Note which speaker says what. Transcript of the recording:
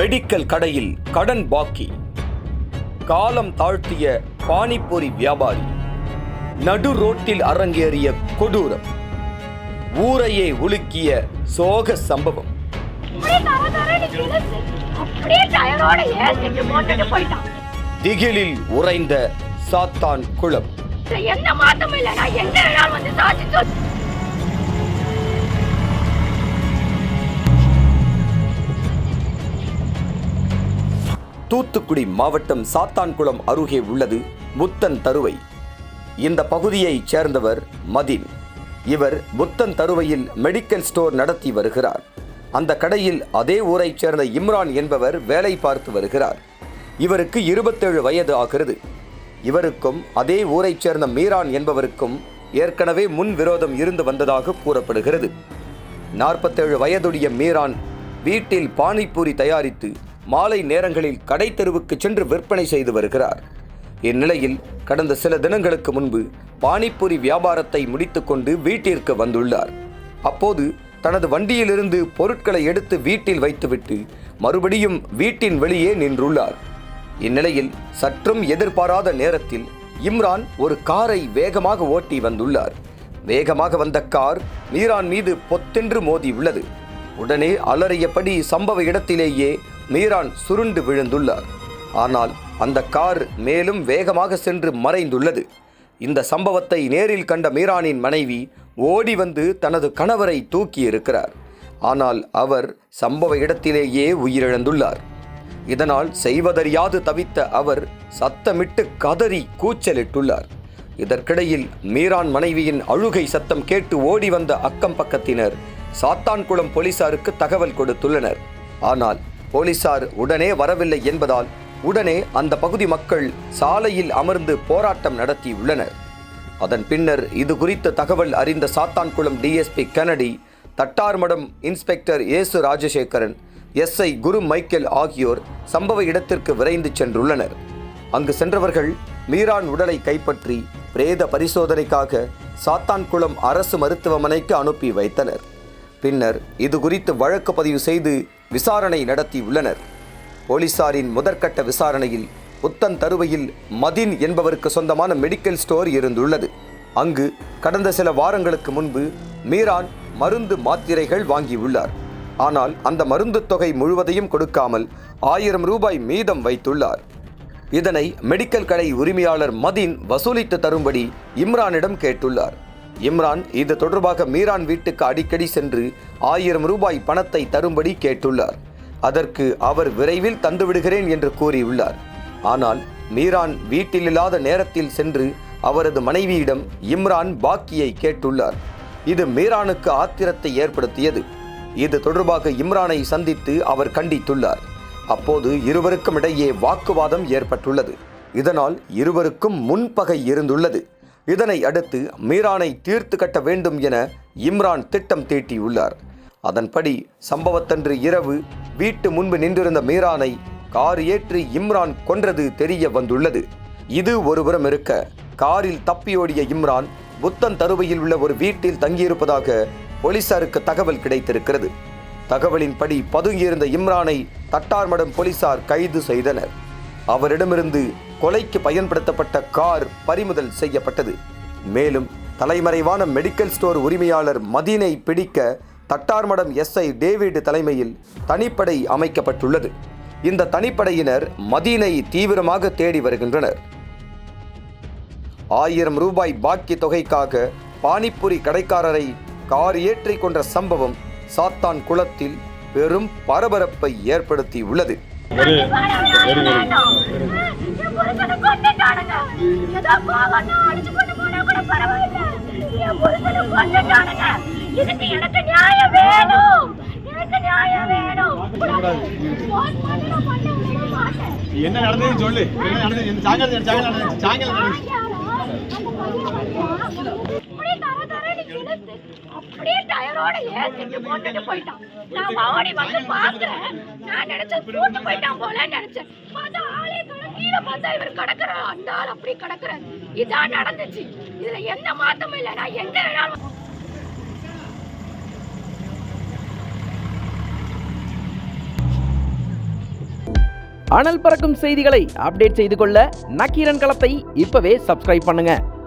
Speaker 1: Medical கடையில் கடன் பாக்கி. காலம் தாழ்த்திய பானிபூரி வியாபாரி. நடு ரோட்டில் அரங்கேறிய கொடூரம். ஊரையே உலுக்கிய சோக சம்பவம். திகிலில் உறைந்த சாத்தான் குளம்.
Speaker 2: இல்லை நான் வந்து சாட்சி
Speaker 1: தூத்துக்குடி மாவட்டம் சாத்தான்குளம் அருகே உள்ளது புத்தன் தருவை. இந்த பகுதியைச் சேர்ந்தவர் மதின். இவர் புத்தன் தருவையில் மெடிக்கல் ஸ்டோர் நடத்தி வருகிறார். அந்த கடையில் அதே ஊரைச் சேர்ந்த இம்ரான் என்பவர் வேலை பார்த்து வருகிறார். இவருக்கு இருபத்தேழு வயது ஆகிறது. இவருக்கும் அதே ஊரைச் சேர்ந்த மீரான் என்பவருக்கும் ஏற்கனவே முன் விரோதம் இருந்து வந்ததாக கூறப்படுகிறது. நாற்பத்தேழு வயதுடைய மீரான் வீட்டில் பானிபூரி தயாரித்து மாலை நேரங்களில் கடை தெருவுக்கு சென்று விற்பனை செய்து வருகிறார். இந்நிலையில் கடந்த சில தினங்களுக்கு முன்பு பானிபூரி வியாபாரத்தை முடித்துக்கொண்டு வீட்டிற்கு வந்துள்ளார். அப்போது தனது வண்டியிலிருந்து பொருட்களை எடுத்து வீட்டில் வைத்துவிட்டு மறுபடியும் வீட்டின் வெளியே நின்றுள்ளார். இந்நிலையில் சற்றும் எதிர்பாராத நேரத்தில் இம்ரான் ஒரு காரை வேகமாக ஓட்டி வந்துள்ளார். வேகமாக வந்த கார் மீரான் மீது பொத்தென்று மோதி உள்ளது. உடனே அலறியபடி சம்பவ இடத்திலேயே மீரான் சுருண்டு விழுந்துள்ளார். ஆனால் அந்த கார் மேலும் வேகமாக சென்று மறைந்துள்ளது. இந்த சம்பவத்தை நேரில் கண்ட மீரானின் மனைவி ஓடி வந்து தனது கணவரை தூக்கி இருக்கிறார் ஆனால் அவர் சம்பவ இடத்திலேயே உயிரிழந்துள்ளார். இதனால் செய்வதறியாது தவித்த அவர் சத்தமிட்டு கதறி கூச்சலிட்டுள்ளார். இதற்கிடையில் மீரான் மனைவியின் அழுகை சத்தம் கேட்டு ஓடி வந்த அக்கம் பக்கத்தினர் சாத்தான்குளம் போலீசாருக்கு தகவல் கொடுத்துள்ளனர். ஆனால் போலீசார் உடனே வரவில்லை என்பதால் உடனே அந்த பகுதி மக்கள் சாலையில் அமர்ந்து போராட்டம் நடத்தியுள்ளனர். அதன் பின்னர் இது குறித்த தகவல் அறிந்த Sathankulam DSP Kennedy Thattarmadam inspector Esu Rajasekaran SI Guru Michael ஆகியோர் சம்பவ இடத்திற்கு விரைந்து சென்றுள்ளனர். அங்கு சென்றவர்கள் மீரான் உடலை கைப்பற்றி பிரேத பரிசோதனைக்காக சாத்தான்குளம் அரசு மருத்துவமனைக்கு அனுப்பி வைத்தனர். பின்னர் இது குறித்து வழக்கு பதிவு செய்து விசாரணை நடத்தியுள்ளனர். போலீசாரின் முதற்கட்ட விசாரணையில் புத்தன் தருவையில் மதின் என்பவருக்கு சொந்தமான மெடிக்கல் ஸ்டோர் இருந்துள்ளது. அங்கு கடந்த சில வாரங்களுக்கு முன்பு மீரான் மருந்து மாத்திரைகள் வாங்கியுள்ளார். ஆனால் அந்த மருந்து தொகை முழுவதையும் கொடுக்காமல் ஆயிரம் ரூபாய் மீதம் வைத்துள்ளார். இதனை மெடிக்கல் கடை உரிமையாளர் மதின் வசூலித்து தரும்படி இம்ரானிடம் கேட்டுள்ளார். இம்ரான் இது தொடர்பாக மீரான் வீட்டுக்கு அடிக்கடி சென்று ஆயிரம் ரூபாய் பணத்தை தரும்படி கேட்டுள்ளார். அதற்கு அவர் விரைவில் தந்துவிடுகிறேன் என்று கூறியுள்ளார். ஆனால் மீரான் வீட்டில் இல்லாத நேரத்தில் சென்று அவரது மனைவியிடம் இம்ரான் பாக்கியை கேட்டுள்ளார். இது மீரானுக்கு ஆத்திரத்தை ஏற்படுத்தியது. இது தொடர்பாக இம்ரானை சந்தித்து அவர் கண்டித்துள்ளார். அப்போது இருவருக்கும் இடையே வாக்குவாதம் ஏற்பட்டுள்ளது. இதனால் இருவருக்கும் முன்பகை இருந்துள்ளது. இதனை அடுத்து மீரானை தீர்த்து கட்ட வேண்டும் என இம்ரான் திட்டம் தீட்டியுள்ளார். அதன்படி சம்பவத்தன்று இரவு வீட்டு முன்பு நின்றிருந்த மீரானை கார் ஏற்றி இம்ரான் கொன்றது தெரிய வந்துள்ளது. இது ஒருபுறம் இருக்க காரில் தப்பியோடிய இம்ரான் புத்தன் தருவையில் உள்ள ஒரு வீட்டில் தங்கியிருப்பதாக போலீசாருக்கு தகவல் கிடைத்திருக்கிறது. தகவலின்படி பதுங்கியிருந்த இம்ரானை தட்டார்மடம் போலீசார் கைது செய்தனர். அவரிடமிருந்து கொலைக்கு பயன்படுத்தப்பட்ட கார் பறிமுதல் செய்யப்பட்டது. மேலும் தலைமறைவான மெடிக்கல் ஸ்டோர் உரிமையாளர் மதீனை பிடிக்க தட்டார்மடம் எஸ்ஐ டேவிட் தலைமையில் தனிப்படை அமைக்கப்பட்டுள்ளது. இந்த தனிப்படையினர் மதீனை தீவிரமாக தேடி வருகின்றனர். ஆயிரம் ரூபாய் பாக்கி தொகைக்காக பானிபூரி கடைக்காரரை கார் ஏற்றி கொன்ற சம்பவம் சாத்தான் குளத்தில் பெரும் பரபரப்பை ஏற்படுத்தி உள்ளது
Speaker 2: என் புருஷனை கொன்னுட்டானுங்க. ஏதோ கோவம்னா அடிச்சு கொண்டு போனா கூட பரவாயில்லை. என் புருஷனை கொன்னுட்டானுங்க. இதுக்கு எனக்கு நியாயம் வேணும் எனக்கு நியாயம் வேணும்.
Speaker 3: என்ன நடந்ததுன்னு சொல்லு என்ன நடந்தது சாயங்காலம் சாயங்காலம் சாயங்காலம்
Speaker 2: அப்படியே ஏத்திட்டு போட்டுட்டு போயிட்டான். நான் ஓடி வந்து நான் நினைச்சேன் போயிட்டான் போலன்னு நினைச்சேன். பார்த்தா ஆளே கீழே பார்த்தா இவர் அந்த ஆள் அப்படி இதான் நடந்துச்சு. இதுல எந்த இல்லை. நான் எங்க வேணாலும்
Speaker 4: அனல் பறக்கும் செய்திகளை அப்டேட் செய்து கொள்ள நக்கீரன் களத்தை இப்பவே சப்ஸ்கிரைப் பண்ணுங்க.